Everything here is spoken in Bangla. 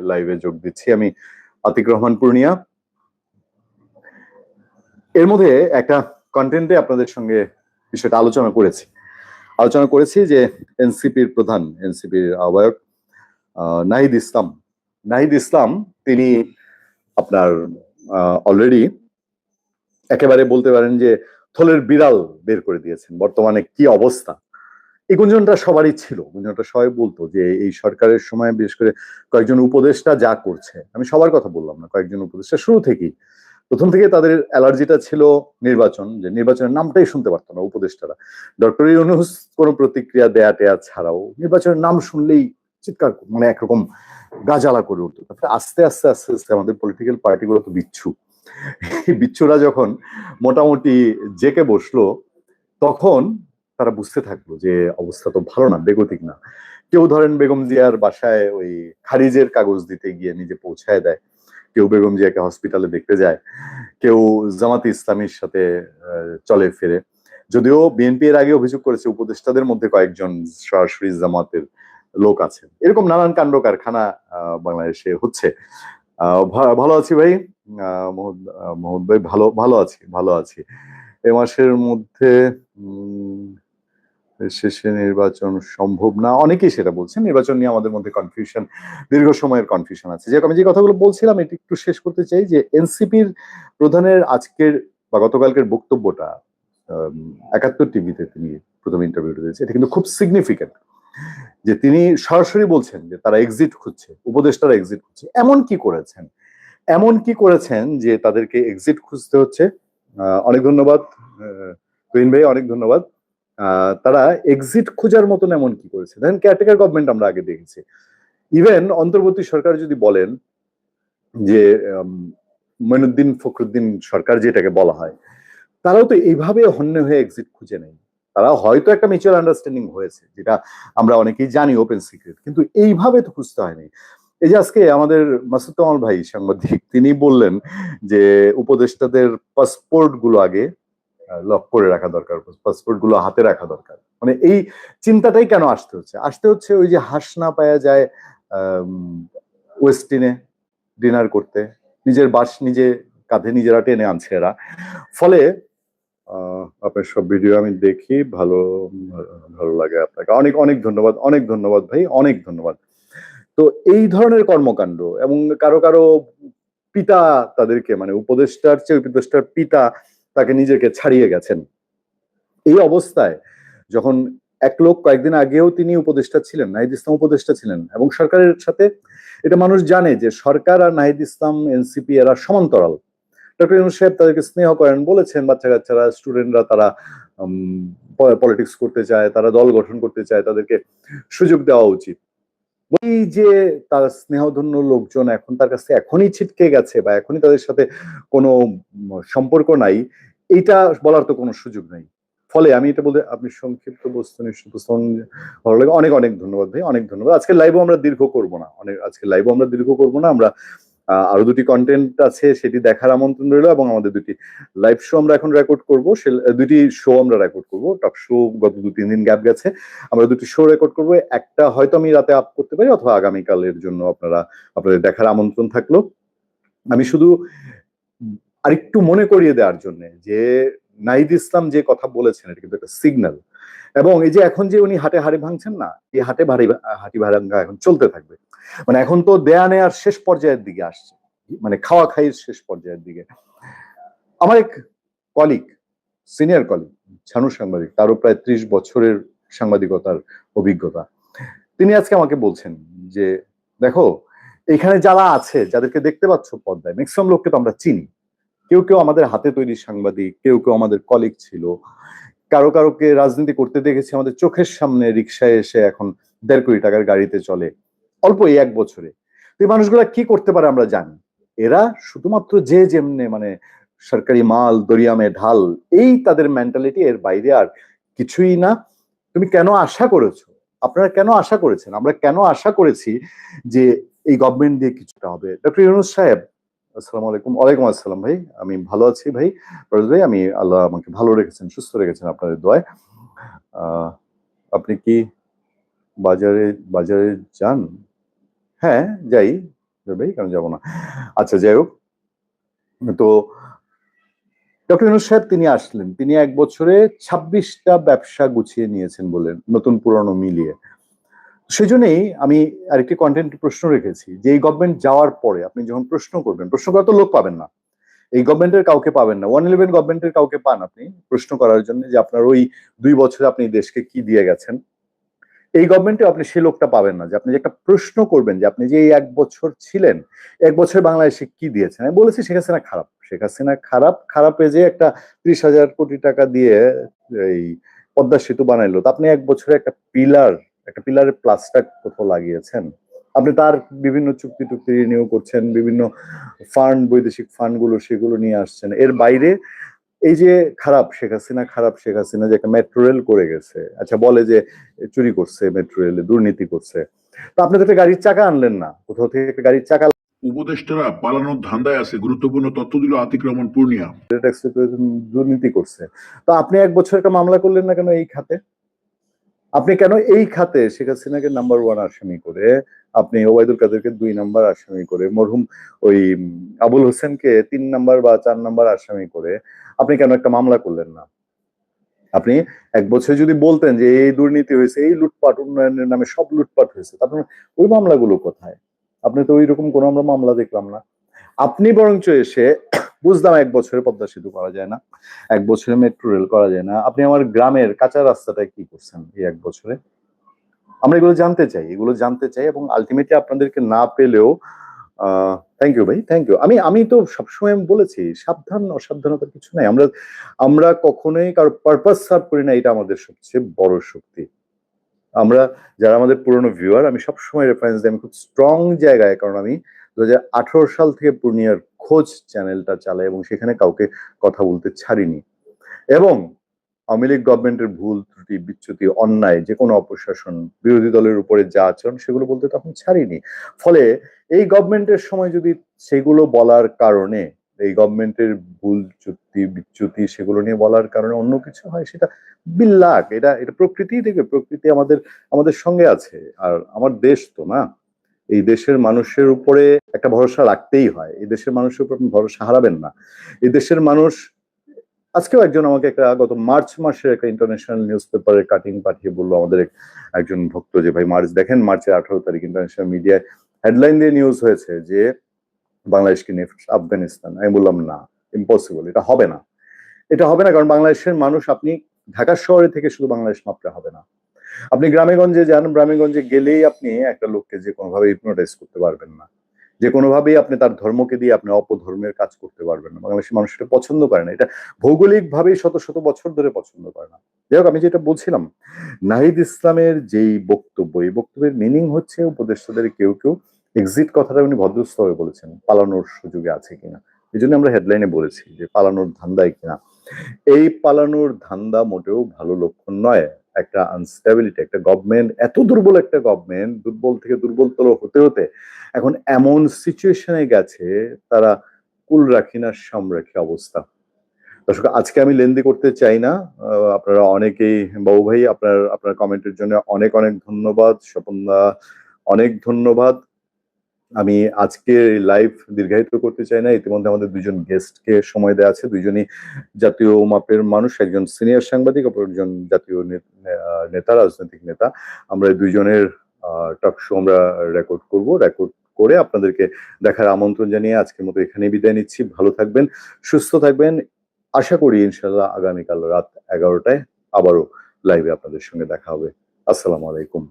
লাইভে যোগ দিচ্ছি। আমি আতিক রহমান পূর্ণিয়া। এর মধ্যে একটা কন্টেন্টে আপনাদের সঙ্গে বিষয়টা আলোচনা করেছি। আলোচনা করেছি যে এনসিপির প্রধান এনসিপির আহ্বায়ক আহ, নাহিদ ইসলাম। নাহিদ ইসলাম তিনি আপনার অলরেডি একেবারে বলতে পারেন যে থলের বিড়াল বের করে দিয়েছেন। বর্তমানে কি অবস্থা? এই গুঞ্জনটা সবারই ছিল। গুঞ্জনটা সবাই বলতো যে এই সরকারের সময় বিশেষ করে কয়েকজন উপদেষ্টা যা করছে, আমি সবার কথা বললাম না, কয়েকজন উপদেষ্টা শুরু থেকেই। প্রথম থেকে তাদের অ্যালার্জিটা ছিল নির্বাচন, যে নির্বাচনের নামটাই শুনতে পারতো না উপদেষ্টারা। ডক্টর ইউনুস কোনো প্রতিক্রিয়া দেয়া টেয়া ছাড়াও নির্বাচনের নাম শুনলেই চিৎকার মানে একরকম গাজালা করে উঠতো। তারপরে আস্তে আস্তে আস্তে আস্তে আমাদের পলিটিক্যাল পার্টিগুলো তো বিচ্ছু। এই বিচ্ছুরা যখন মোটামুটি জেকে বসল, তখন তারা বুঝতে থাকল যে অবস্থা তো ভালো না, বেগতিক না। কেউ ধরেন বেগম জিয়ার বাসায় ওই খারিজের কাগজ দিতে গিয়ে নিজে পৌঁছায় দেয়, কেউ বেগম জিয়াকে হসপিটালে দেখতে যায়, কেউ জামাতে ইসলামীর সাথে চলে ফেরে। যদিও বিএনপি এর আগে অভিযোগ করেছে উপদেষ্টাদের মধ্যে কয়েকজন সরাসরি জামাতের লোক আছেন। এরকম নানান কাণ্ড কারখানা বাংলাদেশে হচ্ছে। ভালো আছি ভাই? মোহাম্মদ ভাই, ভালো ভালো আছি ভালো আছি। এ মাসের মধ্যে শেষে নির্বাচন সম্ভব না। অনেকেই সেটা বলছেন, নির্বাচন নিয়ে আমাদের মধ্যে কনফিউশন দীর্ঘ সময়ের কনফিউশন আছে। যে আমি যে কথাগুলো বলছিলাম, এটি একটু শেষ করতে চাই যে এনসিপির প্রধানের আজকের বা গতকালকের বক্তব্যটা একাত্তর টিভিতে তিনি প্রথম ইন্টারভিউ দিয়েছে এটা কিন্তু খুব সিগনিফিক্যান্ট যে তিনি সরাসরি বলছেন যে তারা এক্সিট খুঁজছে, উপদেষ্টারা এক্সিট খুঁজছে। এমন কি করেছেন? এমন কি করেছেন যে তাদেরকে এক্সিট খুঁজতে হচ্ছে? অনেক ধন্যবাদ ভাই, অনেক ধন্যবাদ। তারা এক্সিট খোঁজার মতন এমন কি করেছে? দেখেন কেয়ারটেকার গভর্নমেন্ট আমরা আগে দেখেছি। ইভেন অন্তর্বর্তী সরকার যদি বলেন যে উম, মঈনুদ্দিন ফখরুদ্দিন সরকার যেটাকে বলা হয় তারাও তো এইভাবে হন্যে হয়ে এক্সিট খুঁজে নেই তারা হয়তো একটা মিউচুয়াল আন্ডারস্ট্যান্ডিং হয়েছে যেটা আমরা অনেকেই জানি ওপেন সিক্রেট কিন্তু এইভাবে তো খুঁজতে হয়নি। এই যে আজকে আমাদের মাসুদ ভাই সাংবাদিক তিনি বললেন যে উপদেষ্টাদের পাসপোর্টগুলো আগে লক করে রাখা দরকার পাসপোর্টগুলো হাতে রাখা দরকার। মানে এই চিন্তাটাই কেন আসতে হচ্ছে? আসতে হচ্ছে ওই যে হাস না পাওয়া যায় ওয়েস্টিনে ডিনার করতে, নিজের বাস নিজে কাঁধে নিজেরা টেনে আনছে এরা। ফলে আপনার সব ভিডিও আমি দেখি, ভালো ভালো লাগে আপনাকে। অনেক অনেক ধন্যবাদ অনেক ধন্যবাদ ভাই, অনেক ধন্যবাদ। তো এই ধরনের কর্মকাণ্ড এবং কারও কারও পিতা তাদেরকে মানে উপদেষ্টার চেয়ে উপদেষ্টার পিতা তাকে নিজেকে ছাড়িয়ে গেছেন। এই অবস্থায় যখন এক লোক কয়েকদিন আগেও তিনি উপদেষ্টা ছিলেন, নাহিদ ইসলাম উপদেষ্টা ছিলেন এবং সরকারের সাথে, এটা মানুষ জানে যে সরকার আর নাহিদ ইসলাম, এনসিপি এরা সমান্তরাল। ডক্টর ইউনুস সাহেব তাদেরকে স্নেহ করেন, বলেছেন বাচ্চা কাচ্চারা স্টুডেন্টরা তারা পলিটিক্স করতে চায়, তারা দল গঠন করতে চায়, তাদেরকে সুযোগ দেওয়া উচিত। ওই যে তার স্নেহধন্য লোকজন এখন তার কাছে এখনই ছিটকে গেছে বা এখনই তাদের সাথে কোনো সম্পর্ক নাই, এটা বলার তো কোনো সুযোগ নাই। ফলে আমি এটা বলতে, আপনি সংক্ষিপ্ত বস্তু ভালো লাগে। অনেক অনেক ধন্যবাদ ভাই, অনেক ধন্যবাদ। আজকে লাইভও আমরা দীর্ঘ করব না। অনেক আজকে লাইভও আমরা দীর্ঘ করব না। আমরা আরও দুটি কন্টেন্ট আছে, সেটি দেখার আমন্ত্রণ রইল এবং আমাদের দুটি লাইভ শো আমরা এখন রেকর্ড করব। সে, দুটি শো আমরা রেকর্ড করব। টক শো গত দু, তিন দিন গ্যাপ গেছে। আমরা দুটি শো রেকর্ড করব। একটা হয়তো আমি রাতে আপ করতে পারি অথবা আগামীকালের জন্য আপনারা, আপনাদের দেখার আমন্ত্রণ থাকল। আমি শুধু আরেকটু মনে করিয়ে দেওয়ার জন্য যে নাইদ ইসলাম যে কথা বলেছেন, এটা কিন্তু একটা সিগন্যাল এবং এই যে এখন যে উনি হাটে হাড়ি ভাঙছেন না, এই হাটে ভারী হাঁটি ভাঙা এখন চলতে থাকবে। মানে এখন তো দেয়া নেয়ার শেষ পর্যায়ের দিকে আসছে। মানে খাওয়া খাইয়ের শেষ পর্যায়ের দিকে। আমার এক কলিগ সিনিয়র কলিগ ছানু সাংবাদিক, তারও প্রায় ত্রিশ বছরের সাংবাদিকতার অভিজ্ঞতা। তিনি আজকে আমাকে বলছেন যে, দেখো, এখানে যারা আছে, যাদেরকে দেখতে পাচ্ছ পর্দায় ম্যাক্সিমাম লোককে তো আমরা চিনি। কেউ কেউ আমাদের হাতে তৈরি সাংবাদিক, কেউ কেউ আমাদের কলিগ ছিল। কারও কারোকে রাজনীতি করতে দেখেছি, আমাদের চোখের সামনে রিক্সায় এসে এখন দেড় কোটি টাকার গাড়িতে চলে অল্প এই এক বছরে। তো এই মানুষগুলা কি করতে পারে আমরা জানি। এরা শুধুমাত্র যে যেমনে মানে সরকারি মাল, দরিয়ামে ঢাল, এই তাদের মেন্টালিটি এর বাইরে আর কিছুই না। তুমি কেন আশা করেছ? আপনারা কেন আশা করেছেন? আমরা কেন আশা করেছি যে এই গভর্নমেন্ট দিয়ে কিছুটা হবে? ডক্টর ইউনুস সাহেব আসসালামু আলাইকুম। ওয়ালাইকুম আসসালাম ভাই। আমি ভালো আছি ভাই। ফরজ ভাই, আমি আল্লাহ আমাকে ভালো রেখেছেন, সুস্থ রেখেছেন আপনাদের দোয়ায়। আপনি কি বাজারে বাজারে যান? হ্যাঁ যাই। ভাই, কেন যাব না? আচ্ছা যাই হোক। তো ডক্টর ইউনুস সাহেব, তিনি আসলেন। তিনি এক বছরে ছাব্বিশটা ব্যবসা গুছিয়ে নিয়েছেন বলেন নতুন পুরনো মিলিয়ে। সেজন্যই আমি আরেকটি কন্টেন্ট প্রশ্ন রেখেছি, যে এই গভর্নমেন্ট যাওয়ার পরে আপনি যখন প্রশ্ন করবেন, প্রশ্ন করার তো লোক পাবেন না। এই গভর্নমেন্টের কাউকে পাবেন না। ওয়ান ইলেভেন গভর্নমেন্টের কাউকে পান আপনি প্রশ্ন করার জন্য যে আপনার ওই দুই বছরে আপনি দেশকে কি দিয়ে গেছেন। এই গভর্নমেন্টে আপনি সেই লোকটা পাবেন না, যে আপনি যে একটা প্রশ্ন করবেন যে আপনি যে এই এক বছর ছিলেন, এক বছর বাংলাদেশে কি দিয়েছেন? আমি বলেছি শেখ হাসিনা খারাপ। শেখ হাসিনা খারাপ, খারাপে যে একটা ত্রিশ হাজার কোটি টাকা দিয়ে এই পদ্মা সেতু বানাইলো, তা আপনি এক বছরে একটা পিলার একটা পিলারের প্লাস্টার কোথাও লাগিয়েছেন? আপনি তার বিভিন্ন চুক্তি টুক্তি রিনিউ করছেন বিভিন্ন ফান্ড বৈদেশিক ফান্ডগুলো সেগুলো নিয়ে আসছেন। এর বাইরে এই যে খারাপ শেখ হাসিনা খারাপ শেখ হাসিনা যে একটা মেট্রো রেল করে গেছে আচ্ছা বলে যে চুরি করছে মেট্রো রেলে দুর্নীতি করছে। তো আপনি তো একটা গাড়ির চাকা আনলেন না কোথাও থেকে একটা গাড়ির চাকা উপদেষ্টারা পালানোর ধান্দায় আছে গুরুত্বপূর্ণ তথ্য দিল আতিক রহমান পূর্ণিয়া দুর্নীতি করছে। তো আপনি এক বছর একটা মামলা করলেন না কেন এই খাতে? আপনি কেন এই খাতে শেখ হাসিনাকে নাম্বার ওয়ান আসামি করে, আপনি ওবায়দুল কাদেরকে দুই নাম্বার আসামি করে, মরহুম ওই আবুল হোসেনকে তিন নাম্বার বা চার নাম্বার আসামি করে, আপনি কেন একটা মামলা করলেন না? আপনি এক বছর যদি বলতেন যে এই দুর্নীতি হয়েছে, এই লুটপাট উন্নয়নের নামে সব লুটপাট হয়েছে তারপর ওই মামলাগুলো কোথায়? আপনি তো ওই রকম কোনো আমরা মামলা দেখলাম না। আপনি বরঞ্চ এসে বুঝলাম এক বছরে পদ্মা সেতু করা যায় না, এক বছরে মেট্রো রেল করা যায় না। আপনি আমার গ্রামের কাঁচা রাস্তাটা কি করছেন এই এক বছরে? আমরা এগুলো জানতে চাই, এগুলো জানতে চাই এবং আলটিমেটলি আপনাদেরকে না পেলেও থ্যাংক ইউ ভাই থ্যাংক ইউ আমি আমি তো সবসময় বলেছি, সাবধান, অসাবধানতার কিছু নাই। আমরা আমরা কখনোই কারও পারপাস সার্ভ করি না, এটা আমাদের সবচেয়ে বড় শক্তি। আমরা যারা আমাদের পুরনো ভিউয়ার আমি সবসময় রেফারেন্স দিই, আমি খুব স্ট্রং জায়গায়, কারণ আমি দু হাজার আঠারো সাল থেকে পূর্ণিয়ার খোঁজ চ্যানেলটা চালায় এবং সেখানে কাউকে কথা বলতে ছাড়িনি। এবং আওয়ামী লীগ গভর্নমেন্টের ভুল, ত্রুটি, বিচ্যুতি, অন্যায় যে কোনো অপশাসন, বিরোধী দলের উপরে যা আচরণ, সেগুলো বলতে তখন ছাড়িনি। ফলে এই গভর্নমেন্টের সময় যদি সেগুলো বলার কারণে, এই গভর্নমেন্টের ভুল, চুক্তি, বিচ্যুতি সেগুলো নিয়ে বলার কারণে অন্য কিছু হয়, সেটা বিল্লাক। এটা এটা প্রকৃতি দেখবে, প্রকৃতি আমাদের আমাদের সঙ্গে আছে। আর আমার দেশ তো না। এই দেশের মানুষের উপরে একটা ভরসা রাখতেই হয়। এই দেশের মানুষের উপর আপনি ভরসা হারাবেন না। এই দেশের মানুষ, আজকেও একজন আমাকে একটা গত মার্চ মাসের একটা ইন্টারন্যাশনাল নিউজ পেপারের কাটিং পাঠিয়ে বলল, আমাদের একজন ভক্ত যে, ভাই, মার্চ দেখেন মার্চের আঠারো তারিখ ইন্টারন্যাশনাল মিডিয়ায় হেডলাইন দিয়ে নিউজ হয়েছে যে, বাংলাদেশকে নিয়ে আফগানিস্তান। আমি বললাম, না ইম্পসিবল এটা হবে না। এটা হবে না, কারণ বাংলাদেশের মানুষ, আপনি ঢাকা শহরে থেকে শুধু বাংলাদেশ মাপলে হবে না। আপনি গ্রামেগঞ্জে যান, গ্রামেগঞ্জে গেলেই আপনি একটা লোককে যে কোনোভাবে হিপনোটাইজ করতে পারবেন না। যে কোনোভাবেই আপনি তার ধর্মকে দিয়ে আপনি অপধর্মের কাজ করতে পারবেন না। বাংলাদেশের মানুষ এটা পছন্দ করে না। এটা ভৌগোলিক ভাবেই শত শত বছর ধরে পছন্দ করে না। যাই হোক, আমি যেটা বলছিলাম, নাহিদ ইসলামের যেই বক্তব্য, এই বক্তব্যের মিনিং হচ্ছে উপদেষ্টাদের কেউ কেউ এক্সিট কথাটা উনি ভদ্রস্থভাবে বলেছেন, পালানোর সুযোগে আছে কিনা। এই জন্য আমরা হেডলাইনে বলেছি যে পালানোর ধান্দায় কিনা। এই পালানোর ধান্দা মোটেও ভালো লক্ষণ নয়। একটা আনস্টেবিলিটি একটা গভর্নমেন্ট এত দুর্বল একটা গভর্নমেন্ট দুর্বল থেকে দুর্বলতর হতে হতে এখন এমন সিচুয়েশনে গেছে, তারা কুল রাখি না সামরাখি অবস্থা। দর্শক, আজকে আমি লেন্দি করতে চাই না। আপনারা অনেকেই, বাবু ভাই, আপনার আপনার কমেন্টের জন্য অনেক অনেক ধন্যবাদ। স্বপনদা অনেক ধন্যবাদ। আমি আজকে লাইভ দীর্ঘায়িত করতে চাই না। ইতিমধ্যে আমাদের দুজন গেস্টকে সময় দেওয়া আছে। দুইজনই জাতীয় মাপের মানুষ, একজন সিনিয়র সাংবাদিক অপর একজন জাতীয় নেতা, রাজনৈতিক নেতা। আমরা দুইজনের টক শো আমরা রেকর্ড করব। রেকর্ড করে আপনাদেরকে দেখার আমন্ত্রণ জানিয়ে আজকের মতো এখানে বিদায় নিচ্ছি। ভালো থাকবেন, সুস্থ থাকবেন। আশা করি ইনশাল্লাহ আগামীকাল রাত এগারোটায় আবারও লাইভে আপনাদের সঙ্গে দেখা হবে। আসসালামু আলাইকুম।